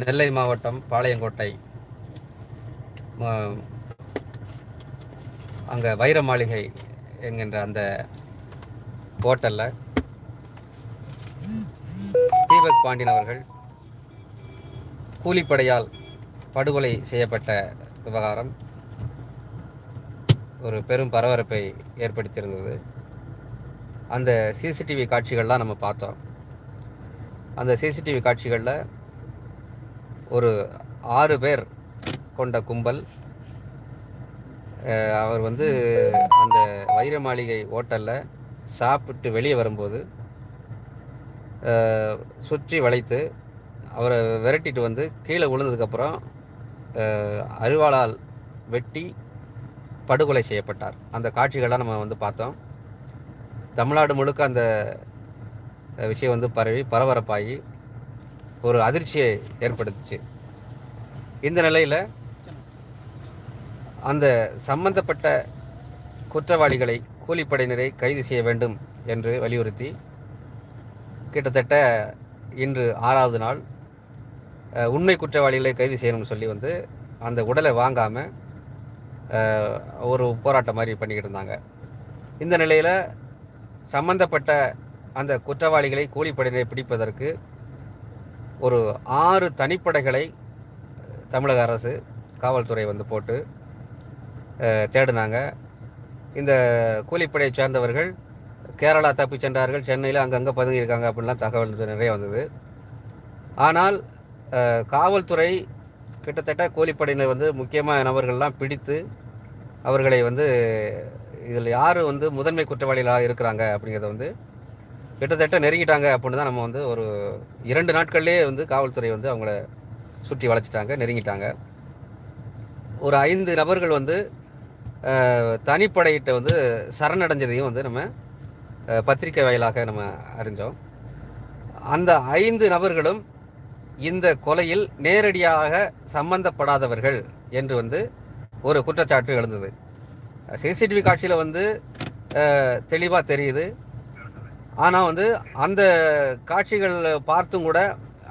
நெல்லை மாவட்டம் பாளையங்கோட்டை. அங்கே வைர மாளிகை என்கின்ற அந்த ஹோட்டலில் தீபக் பாண்டியன் அவர்கள் கூலிப்படையால் படுகொலை செய்யப்பட்ட விவகாரம் ஒரு பெரும் பரபரப்பை ஏற்படுத்தியிருந்தது. அந்த சிசிடிவி காட்சிகள்லாம் நம்ம பார்த்தோம். அந்த சிசிடிவி காட்சிகளில் ஒரு ஆறு பேர் கொண்ட கும்பல் அவர் வந்து அந்த வைர மாளிகை ஹோட்டலில் சாப்பிட்டு வெளியே வரும்போது சுற்றி வளைத்து அவரை விரட்டிட்டு வந்து கீழே விழுந்ததுக்கப்புறம் அருவாளால் வெட்டி படுகொலை செய்யப்பட்டார். அந்த காட்சிகள்லாம் நம்ம வந்து பார்த்தோம். தமிழ்நாடு முழுக்க அந்த விஷயம் வந்து பரவி பரபரப்பாகி ஒரு அதிர்ச்சியை ஏற்படுத்துச்சு. இந்த நிலையில் அந்த சம்பந்தப்பட்ட குற்றவாளிகளை கூலிப்படையினரை கைது செய்ய வேண்டும் என்று வலியுறுத்தி கிட்டத்தட்ட இன்று ஆறாவது நாள் உண்மை குற்றவாளிகளை கைது செய்யணும்னு சொல்லி வந்து அந்த உடலை வாங்காமல் ஒரு போராட்டம் மாதிரி பண்ணிக்கிட்டு இருந்தாங்க. இந்த நிலையில் சம்பந்தப்பட்ட அந்த குற்றவாளிகளை கூலிப்படையினரை பிடிப்பதற்கு ஒரு ஆறு தனிப்படைகளை தமிழக அரசு காவல்துறை வந்து போட்டு தேடினாங்க. இந்த கூலிப்படையை சேர்ந்தவர்கள் கேரளா தப்பிச் சென்றார்கள் சென்னையில் அங்கங்கே பதுங்கியிருக்காங்க அப்படின்லாம் தகவல் நிறைய வந்தது. ஆனால் காவல்துறை கிட்டத்தட்ட கூலிப்படையினர் வந்து முக்கியமான நபர்கள்லாம் பிடித்து அவர்களை வந்து இதில் யார் வந்து முதன்மை குற்றவாளிகளாக இருக்கிறாங்க அப்படிங்கிறத வந்து கிட்டத்தட்ட நெருங்கிட்டாங்க அப்படின்னு தான் நம்ம வந்து ஒரு இரண்டு நாட்கள்லேயே வந்து காவல்துறை வந்து அவங்கள சுற்றி வளைச்சிட்டாங்க நெருங்கிட்டாங்க. ஒரு ஐந்து நபர்கள் வந்து தனிப்படையிட்ட வந்து சரணடைஞ்சதையும் வந்து நம்ம பத்திரிக்கை வாயிலாக நம்ம அறிஞ்சோம். அந்த ஐந்து நபர்களும் இந்த கொலையில் நேரடியாக சம்பந்தப்படாதவர்கள் என்று வந்து ஒரு குற்றச்சாட்டு எழுந்தது. சிசிடிவி காட்சியில் வந்து தெளிவாக தெரியுது. ஆனால் வந்து அந்த காட்சிகள் பார்த்தும் கூட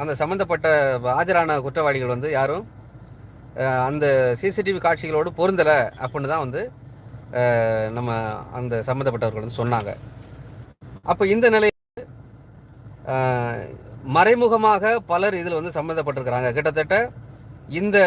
அந்த சம்மந்தப்பட்ட ஆஜரான குற்றவாளிகள் வந்து யாரும் அந்த சிசிடிவி காட்சிகளோடு பொருந்தலை அப்படின்னு தான் வந்து நம்ம அந்த சம்மந்தப்பட்டவர்கள் வந்து சொன்னாங்க. அப்போ இந்த நிலையில் மறைமுகமாக பலர் இதில் வந்து சம்மந்தப்பட்டிருக்கிறாங்க கிட்டத்தட்ட இந்த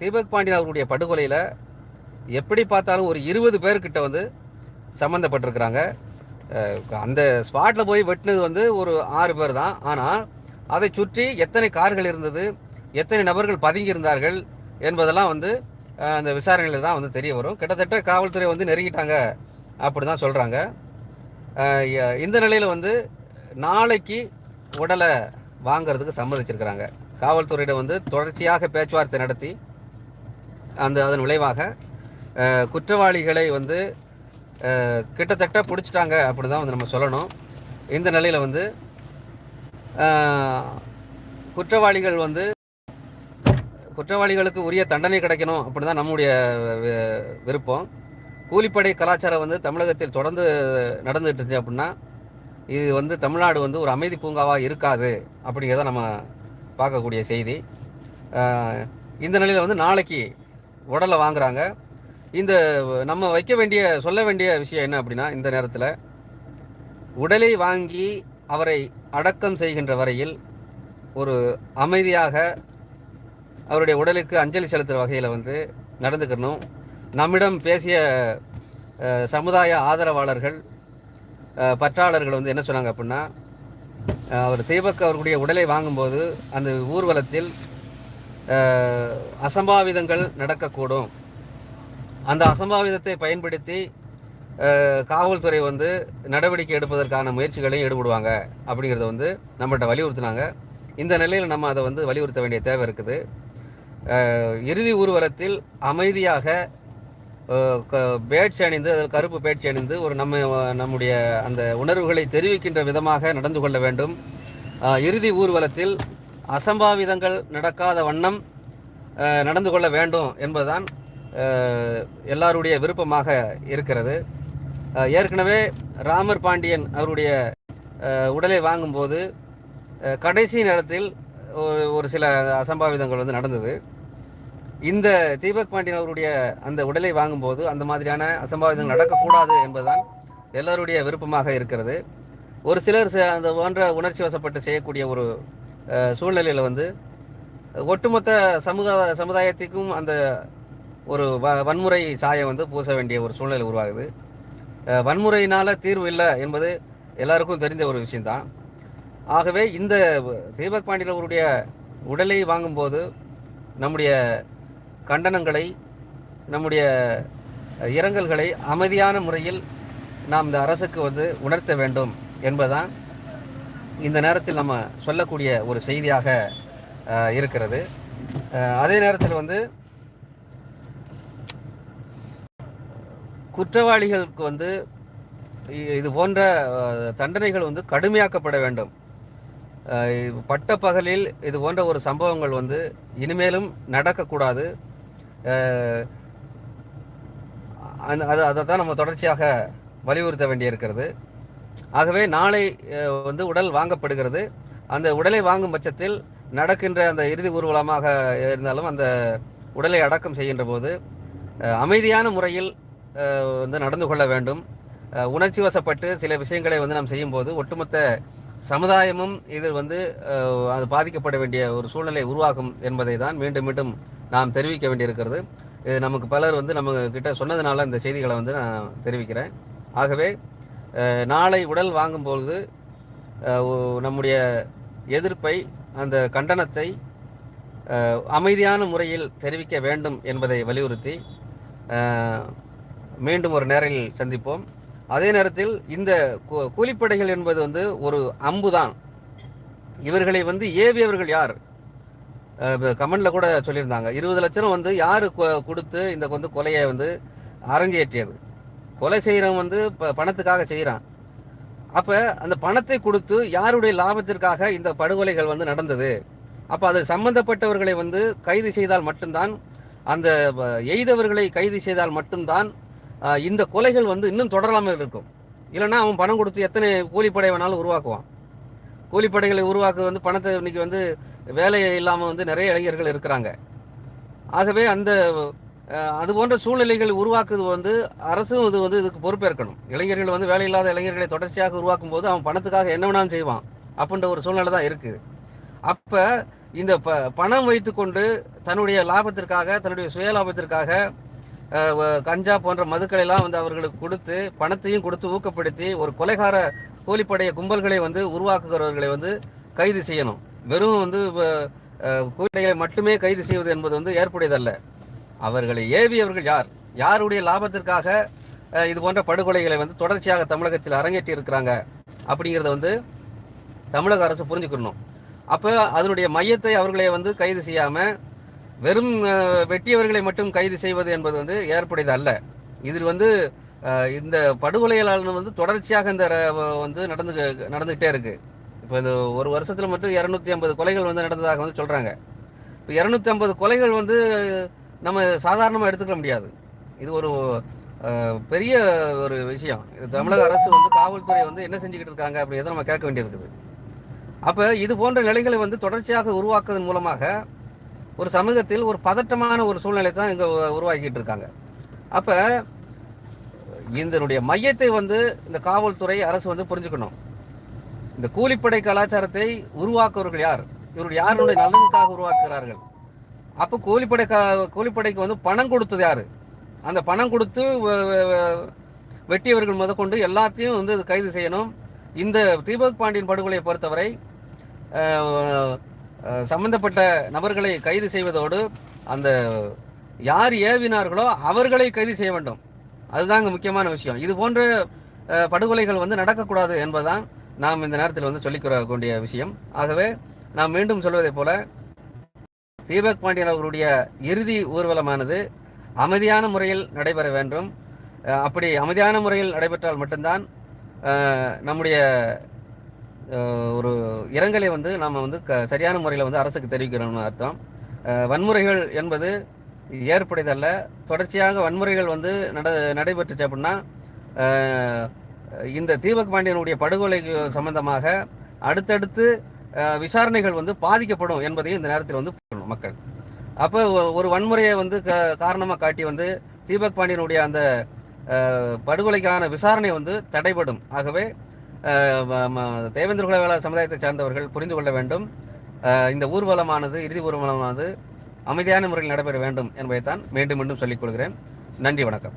தீபக் பாண்டியன் அவர்களுடைய படுகொலையில் எப்படி பார்த்தாலும் ஒரு இருபது பேர்கிட்ட வந்து சம்மந்தப்பட்டிருக்கிறாங்க அந்த ஸ்பாட்டில் போய் வெட்டினது வந்து ஒரு ஆறு பேர் தான். ஆனால் அதை சுற்றி எத்தனை கார்கள் இருந்தது எத்தனை நபர்கள் பதுங்கி இருந்தார்கள் என்பதெல்லாம் வந்து அந்த விசாரணையில் தான் வந்து தெரிய வரும். கிட்டத்தட்ட காவல்துறை வந்து நெருங்கிட்டாங்க அப்படி தான் சொல்கிறாங்க இந்த நிலையில் வந்து நாளைக்கு உடலை வாங்கிறதுக்கு சம்மதிச்சிருக்கிறாங்க. காவல்துறையிடம் வந்து தொடர்ச்சியாக பேச்சுவார்த்தை நடத்தி அந்த அதன் விளைவாக குற்றவாளிகளை வந்து கிட்டத்தட்ட பிடிச்சிட்டாங்க அப்படி தான் வந்து நம்ம சொல்லணும். இந்த நிலையில் வந்து குற்றவாளிகள் வந்து குற்றவாளிகளுக்கு உரிய தண்டனை கிடைக்கணும் அப்படி தான் நம்முடைய விருப்பம். கூலிப்படை கலாச்சாரம் வந்து தமிழகத்தில் தொடர்ந்து நடந்துகிட்டு இருந்துச்சு அப்படின்னா இது வந்து தமிழ்நாடு வந்து ஒரு அமைதி பூங்காவாக இருக்காது அப்படிங்கிறத நம்ம பார்க்கக்கூடிய செய்தி. இந்த நிலையில் வந்து நாளைக்கு உடலை வாங்குறாங்க. இந்த நம்ம வைக்க வேண்டிய சொல்ல வேண்டிய விஷயம் என்ன அப்படின்னா இந்த நேரத்தில் உடலை வாங்கி அவரை அடக்கம் செய்கின்ற வரையில் ஒரு அமைதியாக அவருடைய உடலுக்கு அஞ்சலி செலுத்துகிற வகையில் வந்து நடந்துக்கணும். நம்மிடம் பேசிய சமுதாய ஆதரவாளர்கள் பற்றாளர்கள் வந்து என்ன சொன்னாங்க அப்படின்னா அவர் தீபக் அவர்களுடைய உடலை வாங்கும்போது அந்த ஊர்வலத்தில் அசம்பாவிதங்கள் நடக்கக்கூடும். அந்த அசம்பாவிதத்தை பயன்படுத்தி காவல்துறை வந்து நடவடிக்கை எடுப்பதற்கான முயற்சிகளையும் ஈடுபடுவாங்க அப்படிங்கிறத வந்து நம்மகிட்ட வலியுறுத்தினாங்க. இந்த நிலையில் நம்ம அதை வந்து வலியுறுத்த வேண்டிய தேவை இருக்குது. இறுதி ஊர்வலத்தில் அமைதியாக அஹ், பேட்ச் அணிந்து அதில் கருப்பு பேட்ச் அணிந்து ஒரு நம்ம நம்முடைய அந்த உணர்வுகளை தெரிவிக்கின்ற விதமாக நடந்து கொள்ள வேண்டும். இறுதி ஊர்வலத்தில் அசம்பாவிதங்கள் நடக்காத வண்ணம் நடந்து கொள்ள வேண்டும் என்பதுதான் எல்லாருடைய விருப்பமாக இருக்கிறது. ஏற்கனவே ராமர் பாண்டியன் அவருடைய உடலை வாங்கும்போது கடைசி நேரத்தில் ஒரு- ஒரு சில அசம்பாவிதங்கள் வந்து நடந்தது. இந்த தீபக் பாண்டியன் அவருடைய அந்த உடலை வாங்கும்போது அந்த மாதிரியான அசம்பாவிதங்கள் நடக்கக்கூடாது என்பதுதான் எல்லோருடைய விருப்பமாக இருக்கிறது. ஒரு சிலர் ச- அந்த போன்ற உணர்ச்சி வசப்பட்டு செய்யக்கூடிய ஒரு சூழ்நிலையில் வந்து ஒட்டுமொத்த சமூக சமுதாயத்துக்கும் அந்த ஒரு வ வன்முறை சாயம் வந்து பூச வேண்டிய ஒரு சூழ்நிலை உருவாகுது. வன்முறையினால் தீர்வு இல்லை என்பது எல்லாருக்கும் தெரிந்த ஒரு விஷயந்தான் ஆகவே இந்த தீபக் பாண்டியன் அவருடைய உடலை வாங்கும்போது நம்முடைய கண்டனங்களை நம்முடைய இரங்கல்களை அமைதியான முறையில் நாம் இந்த அரசுக்கு வந்து உணர்த்த வேண்டும் என்பதுதான் இந்த நேரத்தில் நம்ம சொல்லக்கூடிய ஒரு செய்தியாக இருக்கிறது. அதே நேரத்தில் வந்து குற்றவாளிகளுக்கு வந்து இது போன்ற தண்டனைகள் வந்து கடுமையாக்கப்பட வேண்டும். இது பட்ட பகலில் இது போன்ற ஒரு சம்பவங்கள் வந்து இனிமேலும் நடக்கக்கூடாது. அந்த அது அதை தான் நம்ம தொடர்ச்சியாக வலியுறுத்த வேண்டியிருக்கிறது. ஆகவே நாளை வந்து உடல் வாங்கப்படுகிறது. அந்த உடலை வாங்கும் பட்சத்தில் நடக்கின்ற அந்த இறுதி ஊர்வலமாக இருந்தாலும் அந்த உடலை அடக்கம் செய்கின்ற போது அமைதியான முறையில் வந்து நடந்து கொள்ள வேண்டும். உணர்ச்சி வசப்பட்டு சில விஷயங்களை வந்து நாம் செய்யும்போது ஒட்டுமொத்த சமுதாயமும் இது வந்து அது பாதிக்கப்பட வேண்டிய ஒரு சூழ்நிலை உருவாகும் என்பதை தான் மீண்டும் மீண்டும் நாம் தெரிவிக்க வேண்டியிருக்கிறது. இது நமக்கு பலர் வந்து நம்ம கிட்ட சொன்னதுனால இந்த செய்திகளை வந்து நான் தெரிவிக்கிறேன். ஆகவே நாளை உடல் வாங்கும்பொழுது நம்முடைய எதிர்ப்பை அந்த கண்டனத்தை அமைதியான முறையில் தெரிவிக்க வேண்டும் என்பதை வலியுறுத்தி மீண்டும் ஒரு நேரில் சந்திப்போம். அதே நேரத்தில் இந்த கூலிப்படைகள் என்பது வந்து ஒரு அம்புதான். இவர்களை வந்து ஏவியவர்கள் யார்? கமெண்டில் கூட சொல்லியிருந்தாங்க. இருபது லட்சம் வந்து யார் கொ- கொடுத்து இந்த வந்து கொலையை வந்து அரங்கேற்றியது? கொலை செய்கிறவன் வந்து இப்போ பணத்துக்காக செய்கிறான் அப்போ அந்த பணத்தை கொடுத்து யாருடைய லாபத்திற்காக இந்த படுகொலைகள் வந்து நடந்தது? அப்போ அது சம்பந்தப்பட்டவர்களை வந்து கைது செய்தால் மட்டும்தான் அந்த எய்தவர்களை கைது செய்தால் மட்டும்தான் இந்த கொலைகள் வந்து இன்னும் தொடராமல் இருக்கும். இல்லைன்னா அவன் பணம் கொடுத்து எத்தனை கூலிப்படை வேணாலும் உருவாக்குவான். கூலிப்படைகளை உருவாக்க வந்து பணத்தை இன்னைக்கு வந்து வேலை இல்லாமல் வந்து நிறைய இளைஞர்கள் இருக்கிறாங்க. ஆகவே அந்த அது போன்ற சூழ்நிலைகள் உருவாக்குவது வந்து அரசும் இது வந்து இதுக்கு பொறுப்பேற்கணும். இளைஞர்கள் வந்து வேலை இல்லாத இளைஞர்களை தொடர்ச்சியாக உருவாக்கும் போது அவன் பணத்துக்காக என்ன வேணாலும் செய்வான் அப்படின்ற ஒரு சூழ்நிலை தான் இருக்குது. அப்போ இந்த ப பணம் வைத்துக்கொண்டு தன்னுடைய லாபத்திற்காக தன்னுடைய சுய லாபத்திற்காக கஞ்சா போன்ற மதுக்களை எல்லாம் வந்து அவர்களுக்கு கொடுத்து பணத்தையும் கொடுத்து ஊக்கப்படுத்தி ஒரு கொலைகார கூலிப்படைய கும்பல்களை வந்து உருவாக்குகிறவர்களை வந்து கைது செய்யணும். வெறும் வந்து கூலிப்படைகளை மட்டுமே கைது செய்வது என்பது வந்து ஏற்புடையதல்ல. அவர்களை ஏவியவர்கள் யார்? யாருடைய லாபத்திற்காக இது போன்ற படுகொலைகளை வந்து தொடர்ச்சியாக தமிழகத்தில் அரங்கேற்றி இருக்கிறாங்க அப்படிங்கிறத வந்து தமிழக அரசு புரிஞ்சுக்கணும். அப்போ அதனுடைய மையத்தை அவர்களை வந்து கைது செய்யாமல் வெறும் வெட்டியவர்களை மட்டும் கைது செய்வது என்பது வந்து ஏற்புடையது அல்ல. இதில் வந்து இந்த படுகொலைகளால் வந்து தொடர்ச்சியாக இந்த வந்து நடந்து நடந்துகிட்டே இருக்கு. இப்போ இந்த ஒரு வருஷத்தில் மட்டும் இரநூத்தி ஐம்பது கொலைகள் வந்து நடந்ததாக வந்து சொல்கிறாங்க இப்போ இரநூத்தி ஐம்பது கொலைகள் வந்து நம்ம சாதாரணமாக எடுத்துக்க முடியாது. இது ஒரு பெரிய ஒரு விஷயம். இது தமிழக அரசு வந்து காவல்துறை வந்து என்ன செஞ்சுக்கிட்டு இருக்காங்க அப்படிங்கிறத நம்ம கேட்க வேண்டியிருக்குது. அப்போ இது போன்ற நிலைகளை வந்து தொடர்ச்சியாக உருவாக்குவதன் மூலமாக ஒரு சமூகத்தில் ஒரு பதட்டமான ஒரு சூழ்நிலை தான் இங்கே உருவாக்கிட்டு இருக்காங்க. அப்போ இதனுடைய மையத்தை வந்து இந்த காவல்துறை அரசு வந்து புரிஞ்சுக்கணும். இந்த கூலிப்படை கலாச்சாரத்தை உருவாக்குவர்கள் யார்? இவர்கள் யாருடைய நலனுக்காக உருவாக்குகிறார்கள்? அப்போ கூலிப்படை க- கூலிப்படைக்கு வந்து பணம் கொடுத்தது யார்? அந்த பணம் கொடுத்து வெட்டியவர்கள் முதற்கொண்டு எல்லாத்தையும் வந்து கைது செய்யணும். இந்த தீபக் பாண்டியன் படுகொலையை பொறுத்தவரை சம்பந்தப்பட்ட நபர்களை கைது செய்வதோடு அந்த யார் ஏவினார்களோ அவர்களை கைது செய்ய வேண்டும். அதுதான் முக்கியமான விஷயம். இது போன்ற படுகொலைகள் வந்து நடக்கக்கூடாது என்பதுதான் நாம் இந்த நேரத்தில் வந்து சொல்லிக்கிற வேண்டிய விஷயம். ஆகவே நாம் மீண்டும் சொல்வதைப் போல தீபக் பாண்டியன் அவர்களுடைய இறுதி ஊர்வலமானது அமைதியான முறையில் நடைபெற வேண்டும். அப்படி அமைதியான முறையில் நடைபெற்றால் மட்டும்தான் நம்முடைய ஒரு இரங்கலை வந்து நாம் வந்து க சரியான முறையில் வந்து அரசுக்கு தெரிவிக்கிறோம்னு அர்த்தம். வன்முறைகள் என்பது ஏற்புடையதல்ல. தொடர்ச்சியாக வன்முறைகள் வந்து நட நடைபெற்றுச்சு அப்படின்னா இந்த தீபக் பாண்டியனுடைய படுகொலை சம்பந்தமாக அடுத்தடுத்து விசாரணைகள் வந்து பாதிக்கப்படும் என்பதையும் இந்த நேரத்தில் வந்து மக்கள். அப்போ ஒரு வன்முறையை வந்து க காரணமாக காட்டி வந்து தீபக் பாண்டியனுடைய அந்த படுகொலைக்கான விசாரணை வந்து தடைபடும். ஆகவே தேவேந்திர குலவேள சமுதாயத்தை சார்ந்தவர்கள் புரிந்து கொள்ள வேண்டும். இந்த ஊர்வலமானது இறுதி ஊர்வலமானது அமைதியான முறையில் நடைபெற வேண்டும் என்பதைத்தான் மீண்டும் மீண்டும் சொல்லிக் கொள்கிறேன். நன்றி வணக்கம்.